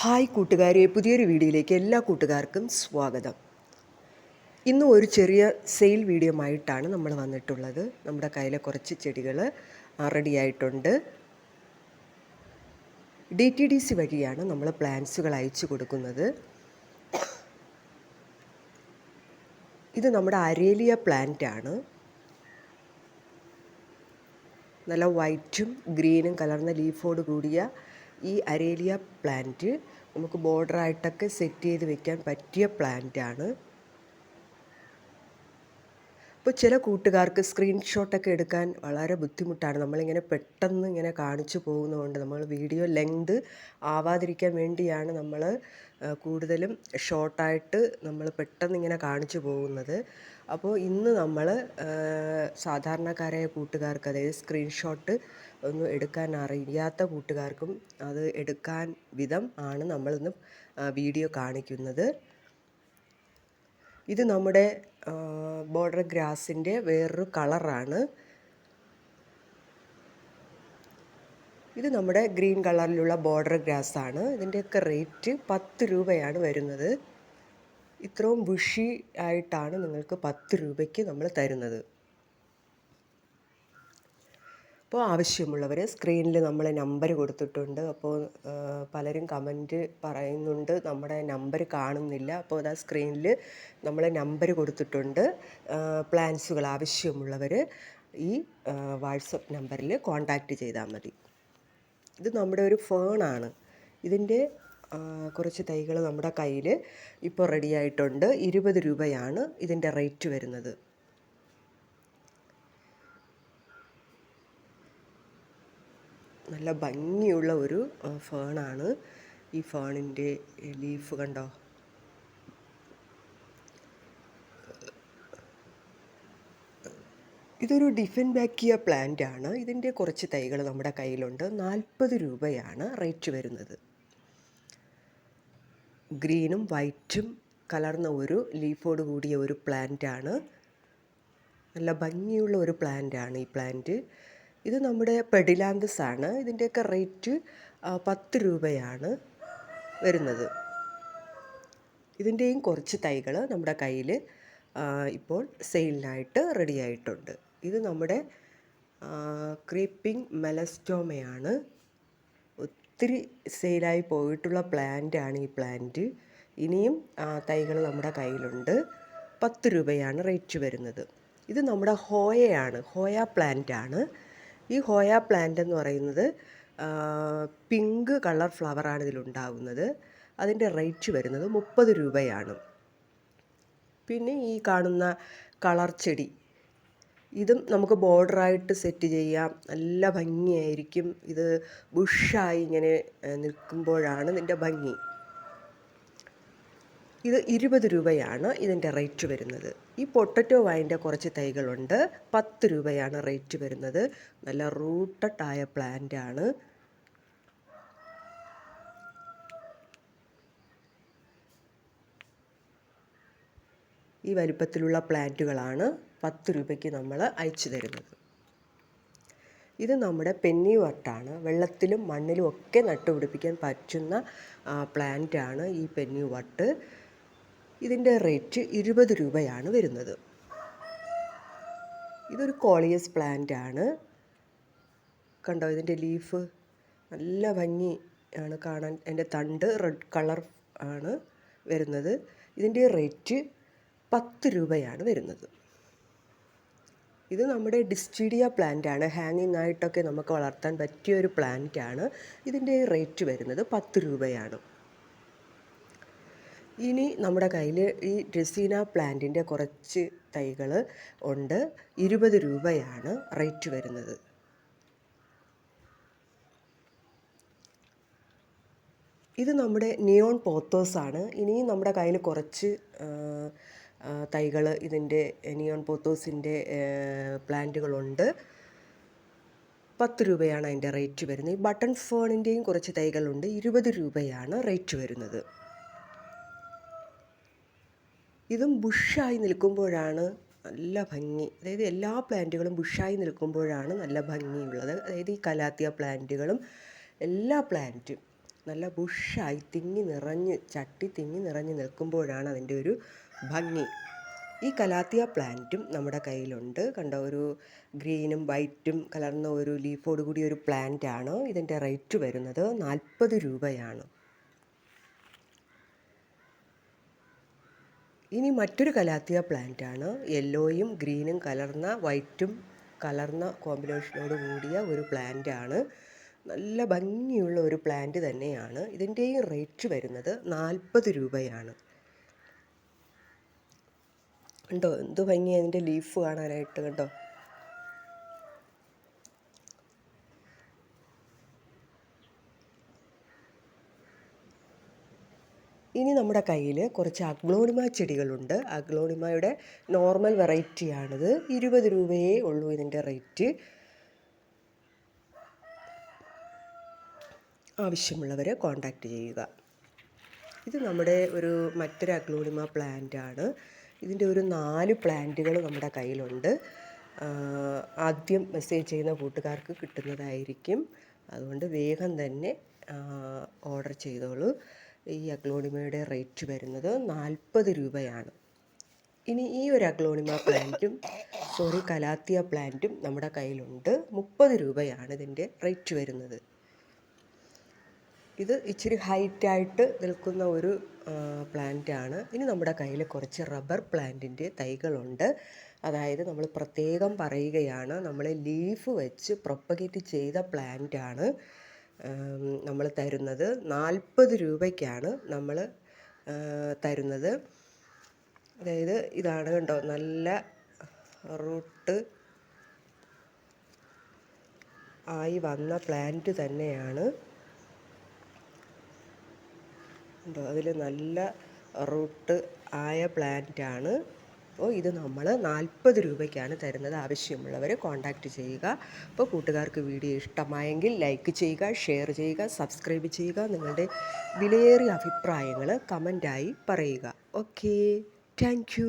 Hi കൂട്ടുകാരെ പുതിയൊരു വീഡിയോയിലേക്ക് എല്ലാ കൂട്ടുകാർക്കും സ്വാഗതം. ഇന്ന് ഒരു ചെറിയ സെയിൽ വീഡിയോ ആയിട്ടാണ് നമ്മൾ വന്നിട്ടുള്ളത്. നമ്മുടെ കയ്യിലെ കുറച്ച് ചെടികൾ റെഡിയായിട്ടുണ്ട് ഡി ടി ഡി സി വഴിയാണ് നമ്മൾ പ്ലാന്റ്സുകൾ അയച്ചു കൊടുക്കുന്നത്. ഇത് നമ്മുടെ അരേലിയ പ്ലാന്റ് ആണ്. നല്ല വൈറ്റും ഗ്രീനും കലർന്ന ലീഫോട് കൂടിയ ഈ അരേലിയ പ്ലാന്റ് നമുക്ക് ബോർഡറായിട്ടൊക്കെ സെറ്റ് ചെയ്ത് വെക്കാൻ പറ്റിയ പ്ലാന്റ് ആണ്. അപ്പോൾ ചില കൂട്ടുകാർക്ക് സ്ക്രീൻഷോട്ടൊക്കെ എടുക്കാൻ വളരെ ബുദ്ധിമുട്ടാണ്. നമ്മളിങ്ങനെ പെട്ടെന്ന് ഇങ്ങനെ കാണിച്ചു പോകുന്നതുകൊണ്ട് നമ്മൾ വീഡിയോ ലെങ്ത് ആവാതിരിക്കാൻ വേണ്ടിയാണ് നമ്മൾ കൂടുതലും ഷോർട്ടായിട്ട് നമ്മൾ പെട്ടെന്ന് ഇങ്ങനെ കാണിച്ചു പോകുന്നത്. അപ്പോൾ ഇന്ന് നമ്മൾ സാധാരണക്കാരായ കൂട്ടുകാർക്ക് അതായത് സ്ക്രീൻഷോട്ട് ഒന്നും എടുക്കാൻ അറിയാത്ത കൂട്ടുകാർക്കും അത് എടുക്കാൻ വിധം ആണ് നമ്മളിന്ന് വീഡിയോ കാണിക്കുന്നത്. ഇത് നമ്മുടെ ബോർഡർ ഗ്രാസിന്റെ വേറൊരു കളറാണ്. ഇത് നമ്മുടെ ഗ്രീൻ കളറിലുള്ള ബോർഡർ ഗ്രാസ് ആണ് ഇതിന്റെയൊക്കെ റേറ്റ് പത്ത് രൂപയാണ് വരുന്നത്. ഇത്രയും ബുഷി ആയിട്ടാണ് നിങ്ങൾക്ക് പത്ത് രൂപയ്ക്ക് നമ്മൾ തരുന്നത്. അപ്പോൾ ആവശ്യമുള്ളവർ സ്ക്രീനിൽ നമ്മൾ നമ്പർ കൊടുത്തിട്ടുണ്ട്. അപ്പോൾ പലരും കമന്റ് പറയുന്നുണ്ട്. നമ്മുടെ നമ്പർ കാണുന്നില്ല. അപ്പോൾ അതാ സ്ക്രീനിൽ നമ്മൾ നമ്പർ കൊടുത്തിട്ടുണ്ട്. പ്ലാൻസുകൾ ആവശ്യമുള്ളവർ ഈ വാട്സപ്പ് നമ്പറിൽ കോൺടാക്റ്റ് ചെയ്താൽ മതി. ഇത് നമ്മുടെ ഒരു ഫോണാണ് ഇതിന്റെ കുറച്ച് തൈകൾ നമ്മുടെ കയ്യിൽ ഇപ്പോൾ റെഡി ആയിട്ടുണ്ട്. ഇരുപത് രൂപയാണ് ഇതിന്റെ റേറ്റ് വരുന്നത്. നല്ല ഭംഗിയുള്ള ഒരു ഫേണാണ് ഈ ഫേണിന്റെ ലീഫ് കണ്ടോ? ഇതൊരു ഡിഫൻ ബാക്കിയ പ്ലാന്റ് ആണ്. ഇതിന്റെ കുറച്ച് തൈകൾ നമ്മുടെ കയ്യിലുണ്ട്. നാൽപ്പത് രൂപയാണ് റേറ്റ് വരുന്നത്. ഗ്രീനും വൈറ്റും കലർന്ന ഒരു ലീഫോട് കൂടിയ ഒരു പ്ലാന്റ് ആണ് നല്ല ഭംഗിയുള്ള ഒരു പ്ലാന്റ് ആണ് ഈ പ്ലാന്റ്. ഇത് നമ്മുടെ പെഡിലാന്തസ് ആണ്. ഇതിന്റെയൊക്കെ റേറ്റ് പത്ത് രൂപയാണ് വരുന്നത്. ഇതിന്റെയും കുറച്ച് തൈകൾ നമ്മുടെ കയ്യിൽ ഇപ്പോൾ സെയിലിനായിട്ട് റെഡിയായിട്ടുണ്ട് ഇത് നമ്മുടെ ക്രീപ്പിംഗ് മെലസ്റ്റോമയാണ്. ഒത്തിരി സെയിലായി പോയിട്ടുള്ള പ്ലാന്റാണ് ഈ പ്ലാന്റ്. ഇനിയും തൈകൾ നമ്മുടെ കയ്യിലുണ്ട്. പത്ത് രൂപയാണ് റേറ്റ് വരുന്നത്. ഇത് നമ്മുടെ ഹോയയാണ് ഹോയ പ്ലാന്റാണ്. ഈ ഹോയ പ്ലാന്റ് എന്ന് പറയുന്നത് പിങ്ക് കളർ ഫ്ലവറാണ് ഇതിലുണ്ടാകുന്നത് അതിന്റെ റേറ്റ് വരുന്നത് മുപ്പത് രൂപയാണ്. പിന്നെ ഈ കാണുന്ന കളർ ചെടി ഇതും നമുക്ക് ബോർഡറായിട്ട് സെറ്റ് ചെയ്യാം. നല്ല ഭംഗിയായിരിക്കും. ഇത് ബുഷായി ഇങ്ങനെ നിൽക്കുമ്പോഴാണ് ഇതിന്റെ ഭംഗി. ഇത് ഇരുപത് രൂപയാണ് ഇതിന്റെ റേറ്റ് വരുന്നത്. ഈ പൊട്ടറ്റോ വൈന്റെ കുറച്ച് തൈകളുണ്ട്. പത്ത് രൂപയാണ് റേറ്റ് വരുന്നത്. നല്ല റൂട്ടഡായ പ്ലാന്റ് ആണ് ഈ വലിപ്പത്തിലുള്ള പ്ലാന്റുകളാണ് പത്ത് രൂപയ്ക്ക് നമ്മൾ അയച്ചു തരുന്നത്. ഇത് നമ്മുടെ പെന്നി വട്ടാണ്. വെള്ളത്തിലും മണ്ണിലും ഒക്കെ നട്ടുപിടിപ്പിക്കാൻ പറ്റുന്ന പ്ലാന്റാണ് ഈ പെന്നി വട്ട്. ഇതിന്റെ റേറ്റ് ഇരുപത് രൂപയാണ് വരുന്നത്. ഇതൊരു കോളിയസ് പ്ലാന്റ് ആണ് കണ്ടോ ഇതിന്റെ ലീഫ്? നല്ല ഭംഗി ആണ് കാണാൻ. എന്റെ തണ്ട് റെഡ് കളർ ആണ് വരുന്നത്. ഇതിന്റെ റേറ്റ് പത്ത് രൂപയാണ് വരുന്നത്. ഇത് നമ്മുടെ ഡിസ്റ്റീഡിയ പ്ലാന്റ് ആണ് ഹാങ്ങിങ് ആയിട്ടൊക്കെ നമുക്ക് വളർത്താൻ പറ്റിയ ഒരു പ്ലാന്റ് ആണ് ഇതിന്റെ റേറ്റ് വരുന്നത് പത്ത് രൂപയാണ്. ഇനി നമ്മുടെ കയ്യിൽ ഈ ഡ്രസീന പ്ലാന്റിന്റെ കുറച്ച് തൈകൾ ഉണ്ട്. ഇരുപത് രൂപയാണ് റേറ്റ് വരുന്നത്. ഇത് നമ്മുടെ നിയോൺ പോത്തോസാണ്. ഇനിയും നമ്മുടെ കയ്യിൽ കുറച്ച് തൈകൾ ഇതിന്റെ നിയോൺ പോത്തോസിന്റെ പ്ലാന്റുകളുണ്ട്. പത്ത് രൂപയാണ് അതിന്റെ റേറ്റ് വരുന്നത്. ഈ ബട്ടൺ ഫോണിന്റെയും കുറച്ച് തൈകളുണ്ട്. ഇരുപത് രൂപയാണ് റേറ്റ് വരുന്നത്. ഇതും ബുഷായി നിൽക്കുമ്പോഴാണ് നല്ല ഭംഗി. അതായത് എല്ലാ പ്ലാന്റുകളും ബുഷായി നിൽക്കുമ്പോഴാണ് നല്ല ഭംഗിയുള്ളത്. അതായത് ഈ കലാത്തിയ പ്ലാന്റുകളും എല്ലാ പ്ലാന്റും നല്ല ബുഷായി തിങ്ങി നിറഞ്ഞ് ചട്ടി തിങ്ങി നിറഞ്ഞ് നിൽക്കുമ്പോഴാണ് അതിന്റെ ഒരു ഭംഗി. ഈ കലാത്തിയ പ്ലാന്റും നമ്മുടെ കയ്യിലുണ്ട്. കണ്ട ഒരു ഗ്രീനും വൈറ്റും കലർന്ന ഒരു ലീഫോട് കൂടി ഒരു പ്ലാന്റ് ആണ് ഇതിന്റെ റേറ്റ് വരുന്നത് നാൽപ്പത് രൂപയാണ്. ഇനി മറ്റൊരു കലാത്തിയ പ്ലാന്റ് ആണ് യെല്ലോയും ഗ്രീനും കലർന്ന വൈറ്റും കലർന്ന കോമ്പിനേഷനോട് കൂടിയ ഒരു പ്ലാന്റ് ആണ് നല്ല ഭംഗിയുള്ള ഒരു പ്ലാന്റ് തന്നെയാണ്. ഇതിന്റെയും റേറ്റ് വരുന്നത് നാൽപ്പത് രൂപയാണ്. കണ്ടോ? എന്ത് ഭംഗിയാണ് അതിന്റെ ലീഫ് കാണാനായിട്ട് കണ്ടോ? ഇനി നമ്മുടെ കയ്യിൽ കുറച്ച് അഗ്ലോണിമ ചെടികളുണ്ട്. അഗ്ലോണിമയുടെ നോർമൽ വെറൈറ്റിയാണിത് ഇരുപത് രൂപയേ ഉള്ളൂ ഇതിന്റെ റേറ്റ് ആവശ്യമുള്ളവരെ കോൺടാക്റ്റ് ചെയ്യുക. ഇത് നമ്മുടെ ഒരു മറ്റൊരു അഗ്ലോണിമ പ്ലാന്റ് ആണ്. ഇതിന്റെ ഒരു നാല് പ്ലാന്റുകൾ നമ്മുടെ കയ്യിലുണ്ട്. ആദ്യം മെസ്സേജ് ചെയ്യുന്ന കൂട്ടുകാർക്ക് കിട്ടുന്നതായിരിക്കും. അതുകൊണ്ട് വേഗം തന്നെ ഓർഡർ ചെയ്തോളൂ. ഈ അഗ്ലോണിമയുടെ റേറ്റ് വരുന്നത് നാൽപ്പത് രൂപയാണ്. ഇനി ഈ ഒരു അഗ്ലോണിമ പ്ലാന്റും സോറി കലാത്തിയ പ്ലാന്റും നമ്മുടെ കയ്യിലുണ്ട്. മുപ്പത് രൂപയാണ് ഇതിന്റെ റേറ്റ് വരുന്നത്. ഇത് ഇച്ചിരി ഹൈറ്റായിട്ട് നിൽക്കുന്ന ഒരു പ്ലാന്റ് ആണ്. ഇനി നമ്മുടെ കയ്യിൽ കുറച്ച് റബ്ബർ പ്ലാന്റിന്റെ തൈകളുണ്ട്. അതായത് നമ്മൾ പ്രത്യേകം പറയുകയാണ് നമ്മൾ ലീഫ് വെച്ച് പ്രൊപ്പഗേറ്റ് ചെയ്ത പ്ലാന്റ് ആണ് നമ്മൾ തരുന്നത്. നാൽപ്പത് രൂപയ്ക്കാണ് നമ്മൾ തരുന്നത്. അതായത് ഇതാണ് കണ്ടോ നല്ല റൂട്ട് ആയി വന്ന പ്ലാന്റ് തന്നെയാണ്. അതിൽ നല്ല റൂട്ട് ആയ പ്ലാന്റാണ് അപ്പോൾ ഇത് നമ്മൾ നാൽപ്പത് രൂപയ്ക്കാണ് തരുന്നത്. ആവശ്യമുള്ളവർ കോൺടാക്റ്റ് ചെയ്യുക. അപ്പോൾ കൂട്ടുകാർക്ക് വീഡിയോ ഇഷ്ടമായെങ്കിൽ ലൈക്ക് ചെയ്യുക ഷെയർ ചെയ്യുക സബ്സ്ക്രൈബ് ചെയ്യുക നിങ്ങളുടെ വിലയേറിയ അഭിപ്രായങ്ങൾ കമന്റായി പറയുക. Okay thank